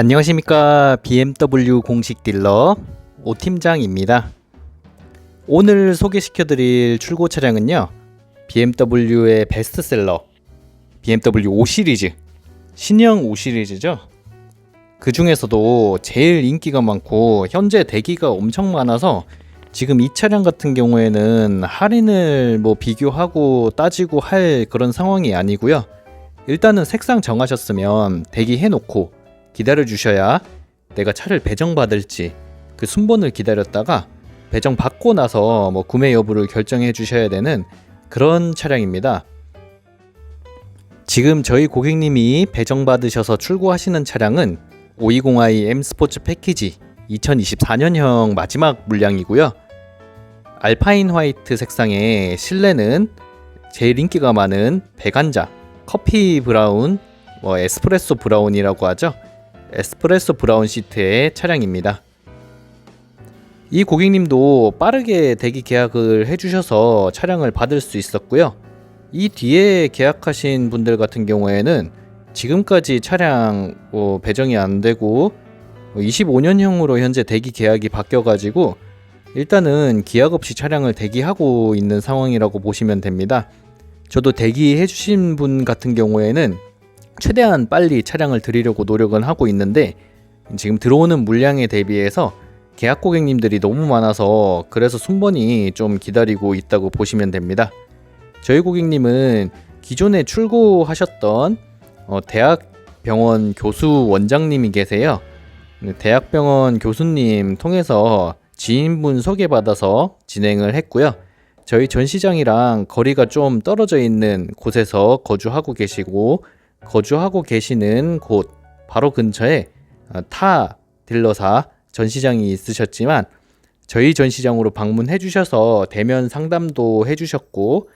안녕하십니까 BMW 공식 딜러 오 팀장입니다. 오늘 소개시켜 드릴 출고 차량은요 BMW의 베스트셀러 BMW 5 시리즈 신형 5 시리즈죠. 그 중에서도 제일 인기가 많고 현재 대기가 엄청 많아서 지금 이 차량 같은 경우에는 할인을 뭐 비교하고 따지고 할 그런 상황이 아니고요. 일단은 색상 정하셨으면 대기해 놓고 기다려 주셔야 내가 차를 배정받을지 그 순번을 기다렸다가 배정 받고 나서 뭐 구매 여부를 결정해 주셔야 되는 그런 차량입니다. 지금 저희 고객님이 배정 받으셔서 출고하시는 차량은 520i M 스포츠 패키지 2024년형 마지막 물량이고요. 알파인 화이트 색상의 실내는 제일 인기가 많은 배간자, 커피 브라운, 뭐 에스프레소 브라운이라고 하죠. 에스프레소 브라운 시트의 차량입니다. 이 고객님도 빠르게 대기 계약을 해주셔서 차량을 받을 수 있었고요. 이 뒤에 계약하신 분들 같은 경우에는 지금까지 차량 뭐 배정이 안 되고 25년형으로 현재 대기 계약이 바뀌어가지고 일단은 기약 없이 차량을 대기하고 있는 상황이라고 보시면 됩니다. 저도 대기해 주신 분 같은 경우에는 최대한 빨리 차량을 드리려고 노력은 하고 있는데 지금 들어오는 물량에 대비해서 계약 고객님들이 너무 많아서 그래서 순번이 좀 기다리고 있다고 보시면 됩니다. 저희 고객님은 기존에 출고하셨던 어, 대학병원 교수 원장님이 계세요. 대학병원 교수님 통해서 지인분 소개받아서 진행을 했고요. 저희 전시장이랑 거리가 좀 떨어져 있는 곳에서 거주하고 계시고 거주하고 계시는 곳 바로 근처에 어, 타 딜러사 전시장이 있으셨지만 저희 전시장으로 방문해 주셔서 대면 상담도 해 주셨고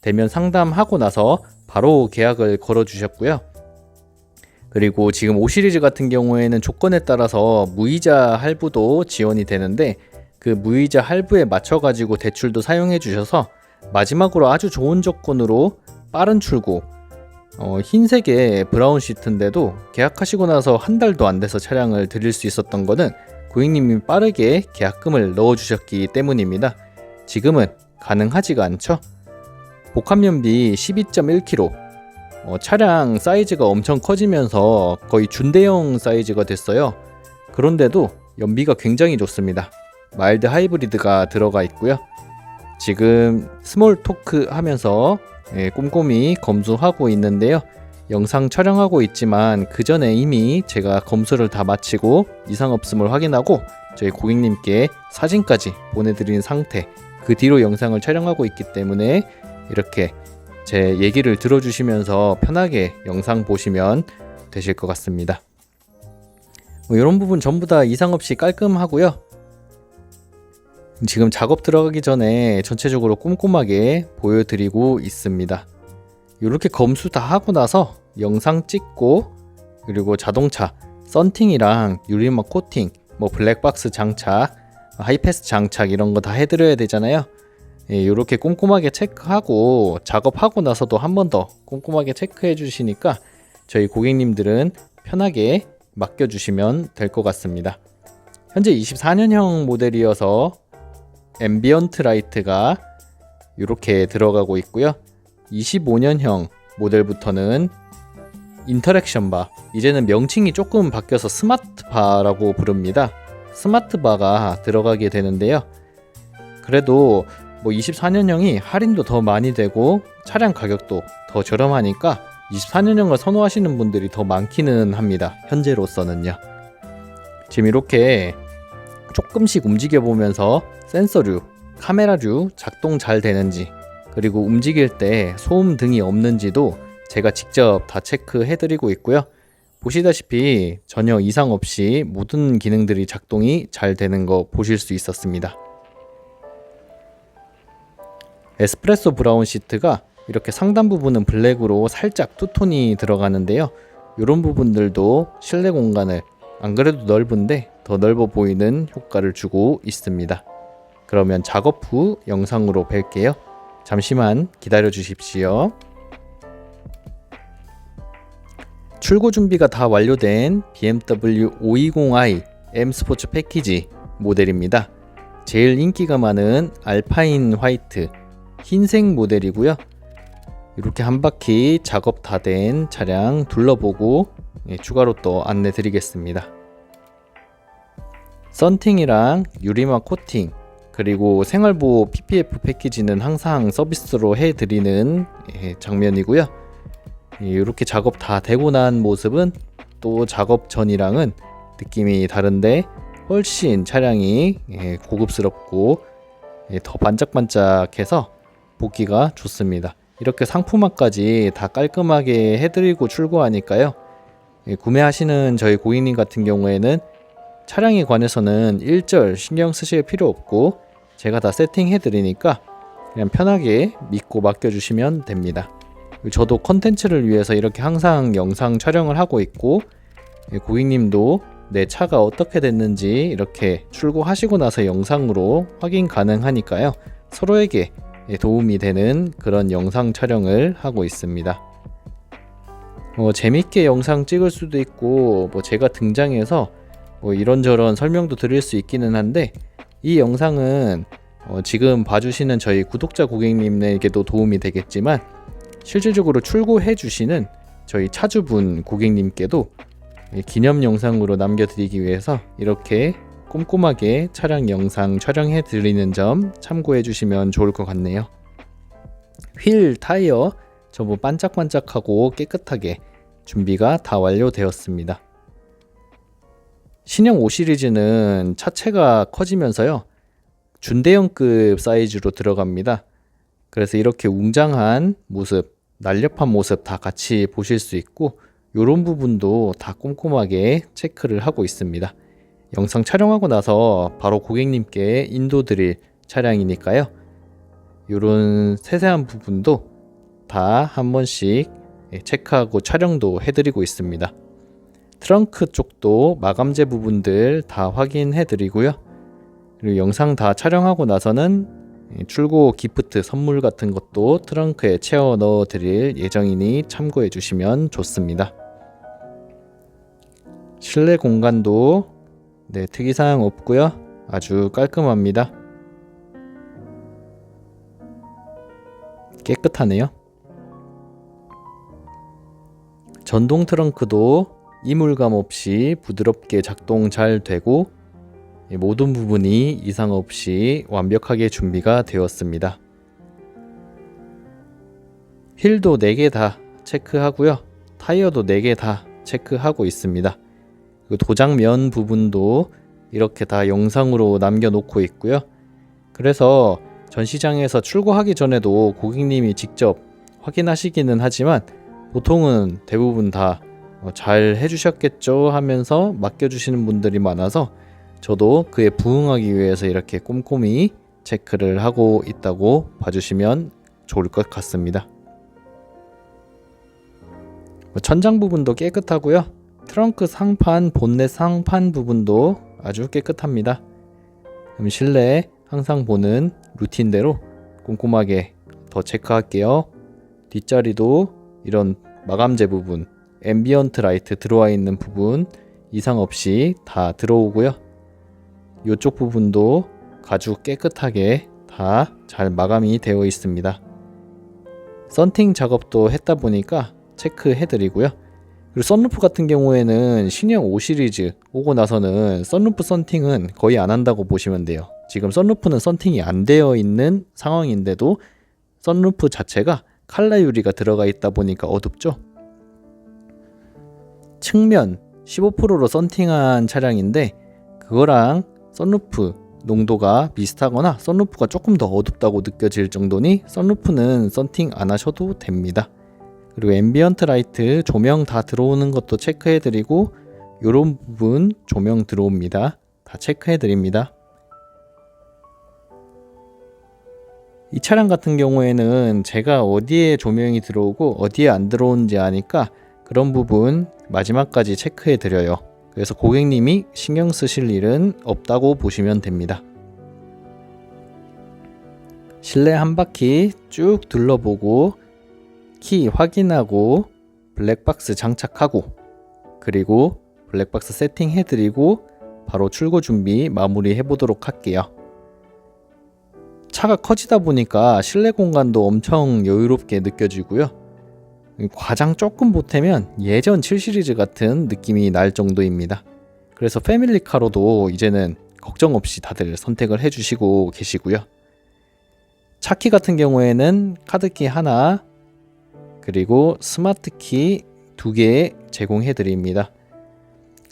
대면 상담하고 나서 바로 계약을 걸어 주셨고요. 그리고 지금 5 시리즈 같은 경우에는 조건에 따라서 무이자 할부도 지원이 되는데 그 무이자 할부에 맞춰 가지고 대출도 사용해 주셔서 마지막으로 아주 좋은 조건으로 빠른 출고 어, 흰색의 브라운 시트인데도 계약하시고 나서 한 달도 안 돼서 차량을 드릴 수 있었던 거는 고객님이 빠르게 계약금을 넣어 주셨기 때문입니다. 지금은 가능하지가 않죠. 복합연비 12.1kg 어, 차량 사이즈가 엄청 커지면서 거의 준대형 사이즈가 됐어요. 그런데도 연비가 굉장히 좋습니다. 마일드 하이브리드가 들어가 있고요. 지금 스몰 토크 하면서 예, 꼼꼼히 검수하고 있는데요. 영상 촬영하고 있지만 그 전에 이미 제가 검수를 다 마치고 이상 없음을 확인하고 저희 고객님께 사진까지 보내드린 상태 그 뒤로 영상을 촬영하고 있기 때문에 이렇게 제 얘기를 들어주시면서 편하게 영상 보시면 되실 것 같습니다. 뭐 이런 부분 전부 다 이상 없이 깔끔하고요. 지금 작업 들어가기 전에 전체적으로 꼼꼼하게 보여드리고 있습니다. 이렇게 검수 다 하고 나서 영상 찍고 그리고 자동차 썬팅이랑 유리막 코팅, 뭐 블랙박스 장착, 하이패스 장착 이런 거 다 해드려야 되잖아요. 예, 이렇게 꼼꼼하게 체크하고 작업하고 나서도 한 번 더 꼼꼼하게 체크해 주시니까 저희 고객님들은 편하게 맡겨주시면 될 것 같습니다. 현재 24년형 모델이어서 앰비언트 라이트가 이렇게 들어가고 있고요. 25년형 모델부터는 인터랙션 바 이제는 명칭이 조금 바뀌어서 스마트 바라고 부릅니다. 스마트 바가 들어가게 되는데요. 그래도 뭐 24년형이 할인도 더 많이 되고 차량 가격도 더 저렴하니까 24년형을 선호하시는 분들이 더 많기는 합니다. 현재로서는요. 지금 이렇게 조금씩 움직여 보면서 센서류, 카메라류 작동 잘 되는지 그리고 움직일 때 소음 등이 없는지도 제가 직접 다 체크해 드리고 있고요. 보시다시피 전혀 이상 없이 모든 기능들이 작동이 잘 되는 거 보실 수 있었습니다. 에스프레소 브라운 시트가 이렇게 상단 부분은 블랙으로 살짝 투톤이 들어가는데요. 이런 부분들도 실내 공간을 안 그래도 넓은데 더 넓어 보이는 효과를 주고 있습니다. 그러면 작업 후 영상으로 뵐게요. 잠시만 기다려 주십시오. 출고 준비가 다 완료된 BMW 520i M 스포츠 패키지 모델입니다. 제일 인기가 많은 알파인 화이트 흰색 모델이고요. 이렇게 한 바퀴 작업 다 된 차량 둘러보고 예, 추가로 또 안내 드리겠습니다. 썬팅이랑 유리막 코팅 그리고 생활보호 PPF 패키지는 항상 서비스로 해드리는 예, 장면이고요. 이렇게 작업 다 되고 난 모습은 또 작업 전이랑은 느낌이 다른데 훨씬 차량이 예, 고급스럽고 예, 더 반짝반짝해서 보기가 좋습니다. 이렇게 상품화까지 다 깔끔하게 해드리고 출고하니까요. 예, 구매하시는 저희 고객님 같은 경우에는 차량에 관해서는 일절 신경 쓰실 필요 없고 제가 다 세팅해 드리니까 그냥 편하게 믿고 맡겨주시면 됩니다. 저도 컨텐츠를 위해서 이렇게 항상 영상 촬영을 하고 있고 예, 고객님도 내 차가 어떻게 됐는지 이렇게 출고하시고 나서 영상으로 확인 가능하니까요. 서로에게 예, 도움이 되는 그런 영상 촬영을 하고 있습니다. 뭐 재밌게 영상 찍을 수도 있고 뭐 제가 등장해서 뭐 이런저런 설명도 드릴 수 있기는 한데 이 영상은 어 지금 봐주시는 저희 구독자 고객님에게도 도움이 되겠지만 실질적으로 출고해 주시는 저희 차주분 고객님께도 기념 영상으로 남겨드리기 위해서 이렇게 꼼꼼하게 차량 영상 촬영해 드리는 점 참고해 주시면 좋을 것 같네요. 휠, 타이어 전부 반짝반짝하고 깨끗하게 준비가 다 완료되었습니다. 신형 5 시리즈는 차체가 커지면서요. 준대형급 사이즈로 들어갑니다. 그래서 이렇게 웅장한 모습, 날렵한 모습 다 같이 보실 수 있고 이런 부분도 다 꼼꼼하게 체크를 하고 있습니다. 영상 촬영하고 나서 바로 고객님께 인도 드릴 차량이니까요. 이런 세세한 부분도 다 한 번씩 체크하고 촬영도 해드리고 있습니다. 트렁크 쪽도 마감재 부분들 다 확인해 드리고요. 그리고 영상 다 촬영하고 나서는 출고 기프트 선물 같은 것도 트렁크에 채워 넣어 드릴 예정이니 참고해 주시면 좋습니다. 실내 공간도 네, 특이사항 없고요. 아주 깔끔합니다. 깨끗하네요. 전동 트렁크도 이물감 없이 부드럽게 작동 잘 되고 모든 부분이 이상 없이 완벽하게 준비가 되었습니다. 휠도 4개 다 체크하고요. 타이어도 4개 다 체크하고 있습니다. 도장면 부분도 이렇게 다 영상으로 남겨놓고 있고요. 그래서 전시장에서 출고하기 전에도 고객님이 직접 확인하시기는 하지만 보통은 대부분 다 잘 해주셨겠죠 하면서 맡겨주시는 분들이 많아서 저도 그에 부응하기 위해서 이렇게 꼼꼼히 체크를 하고 있다고 봐주시면 좋을 것 같습니다. 천장 부분도 깨끗하고요. 트렁크 상판, 본넷 상판 부분도 아주 깨끗합니다. 그럼 실내 항상 보는 루틴대로 꼼꼼하게 더 체크할게요. 뒷자리도 이런 마감재 부분, 앰비언트 라이트 들어와 있는 부분 이상 없이 다 들어오고요. 이쪽 부분도 가죽 깨끗하게 다 잘 마감이 되어 있습니다. 썬팅 작업도 했다 보니까 체크해 드리고요. 그리고 썬루프 같은 경우에는 신형 5 시리즈 오고 나서는 썬루프 썬팅은 거의 안 한다고 보시면 돼요. 지금 썬루프는 썬팅이 안 되어 있는 상황인데도 썬루프 자체가 칼라 유리가 들어가 있다 보니까 어둡죠. 측면 15%로 썬팅한 차량인데 그거랑 썬루프 농도가 비슷하거나 썬루프가 조금 더 어둡다고 느껴질 정도니 썬루프는 썬팅 안 하셔도 됩니다. 그리고 앰비언트 라이트 조명 다 들어오는 것도 체크해 드리고 요런 부분 조명 들어옵니다. 다 체크해 드립니다. 이 차량 같은 경우에는 제가 어디에 조명이 들어오고 어디에 안 들어오는지 아니까 그런 부분 마지막까지 체크해 드려요. 그래서 고객님이 신경 쓰실 일은 없다고 보시면 됩니다. 실내 한 바퀴 쭉 둘러보고 키 확인하고 블랙박스 장착하고 그리고 블랙박스 세팅해 드리고 바로 출고 준비 마무리해 보도록 할게요. 차가 커지다 보니까 실내 공간도 엄청 여유롭게 느껴지고요. 과장 조금 보태면 예전 7 시리즈 같은 느낌이 날 정도입니다. 그래서 패밀리카로도 이제는 걱정 없이 다들 선택을 해주시고 계시고요. 차키 같은 경우에는 카드키 하나 그리고 스마트키 두 개 제공해 드립니다.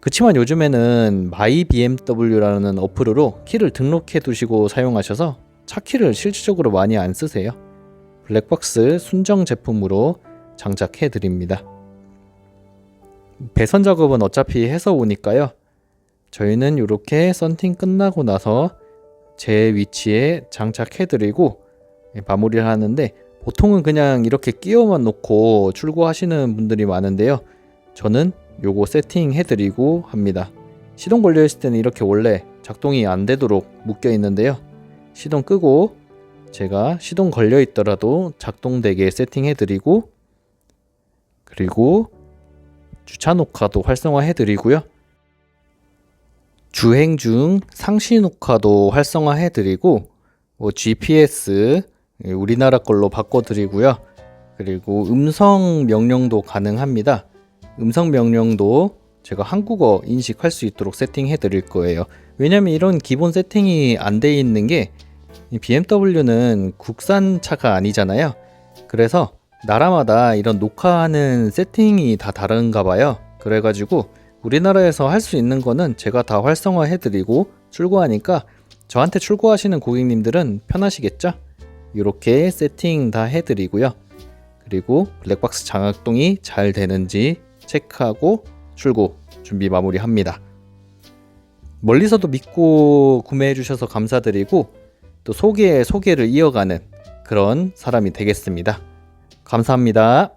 그치만 요즘에는 마이 BMW라는 어플로 키를 등록해 두시고 사용하셔서 차키를 실질적으로 많이 안 쓰세요. 블랙박스 순정 제품으로 장착해 드립니다. 배선 작업은 어차피 해서 오니까요. 저희는 이렇게 썬팅 끝나고 나서 제 위치에 장착해 드리고 마무리를 하는데 보통은 그냥 이렇게 끼워만 놓고 출고하시는 분들이 많은데요. 저는 요거 세팅해 드리고 합니다. 시동 걸려 있을 때는 이렇게 원래 작동이 안 되도록 묶여 있는데요. 시동 끄고 제가 시동 걸려 있더라도 작동되게 세팅해 드리고 그리고 주차 녹화도 활성화해 드리고요. 주행 중 상시 녹화도 활성화해 드리고 뭐 GPS 예, 우리나라 걸로 바꿔 드리고요. 그리고 음성 명령도 가능합니다. 음성 명령도 제가 한국어 인식할 수 있도록 세팅해 드릴 거예요. 왜냐면 이런 기본 세팅이 안 돼 있는 게 BMW는 국산 차가 아니잖아요. 그래서 나라마다 이런 녹화하는 세팅이 다 다른가 봐요. 그래가지고 우리나라에서 할 수 있는 거는 제가 다 활성화 해드리고 출고하니까 저한테 출고하시는 고객님들은 편하시겠죠? 이렇게 세팅 다 해드리고요. 그리고 블랙박스 장악동이 잘 되는지 체크하고 출고 준비 마무리합니다. 멀리서도 믿고 구매해 주셔서 감사드리고 또 소개 소개를 이어가는 그런 사람이 되겠습니다. 감사합니다.